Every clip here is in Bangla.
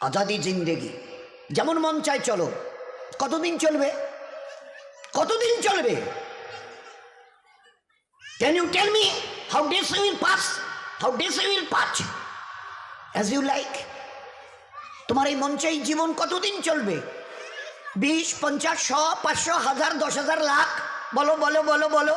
আজাদি জিন্দেগি। যেমন মন চায় চলো। কতদিন চলবে? কতদিন চলবে? Can you tell me how days you will pass how days you will pass as you like তোমার এই মঞ্চাই জীবন কতদিন চলবে? বিশ, পঞ্চাশ, শ, পাঁচশো, হাজার, দশ হাজার লাখ। বলো বলো বলো বলো।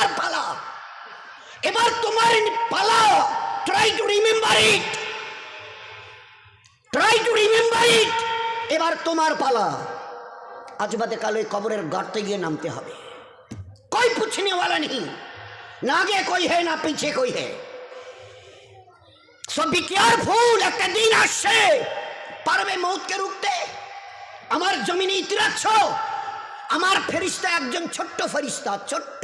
এবার তোমার পালা। Try to remember it try to remember it এবার তোমার পালা। আজ বাদে কাল ওই কবরের গর্তে গিয়ে নামতে হবে। কই পুছনেওয়ালা নেই? না আগে কই হে, না পিছে কই হে। সব আর কেয়ারফুল একটা দিন আসছে। পারবে মৌতকে রুখতে? আমার জমিনে ইতিরাচ্ছ আমার ফেরিস্তা একজন ছোট্ট ফেরিস্তা, ছোট্ট।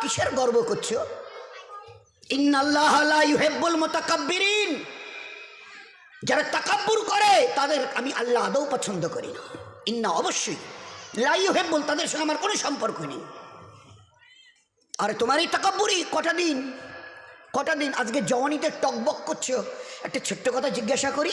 কিসের গর্ব করছ? ইন্নাল্লাহ লা ইউহিব্বুল মুতাকাব্বিরিন। যারা তাকাব্বুর করে, তাদের আমি আল্লাহ আদৌ পছন্দ করি না। ইন্না অবশ্যই। লা ইউহিব্বুল, তাদের সঙ্গে আমার কোনো সম্পর্ক নেই। আর তোমার এই তাকাব্বুরি কটা দিন? কটা দিন? আজকে জওয়ানিতে টকবক করছ। একটা ছোট্ট কথা জিজ্ঞাসা করি।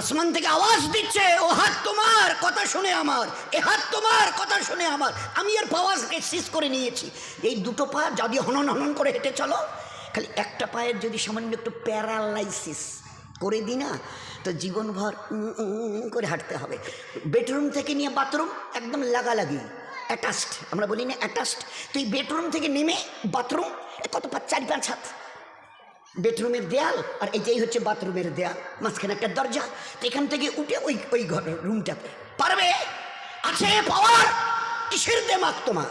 আসমান থেকে আওয়াজ দিচ্ছে, ও হাত তোমার, কথা শুনে আমার, এ হাত তোমার, কথা শুনে আমার। আমি এর পাওয়াজ শেষ করে নিয়েছি। এই দুটো পা যদি হনন হনন করে হেঁটে চলো, খালি একটা পায়ের যদি সামান্য একটু প্যারালাইসিস করে দিই না, তো জীবনভর করে হাঁটতে হবে। বেডরুম থেকে নিয়ে বাথরুম একদম লাগালাগি অ্যাটাচড আমরা বলি না অ্যাটাচড তো এই বেডরুম থেকে নেমে বাথরুম কত পাঁচ চারি পাঁচ হাত। বেডরুমের দেয়াল আর এইটাই হচ্ছে বাথরুমের দেয়াল। মাঝখানে একটা দরজা, তো এখান থেকে উঠে ওই ওই ঘর রুমটাতে পারবে? আছে পাওয়ার কিসের দেমাক তোমার?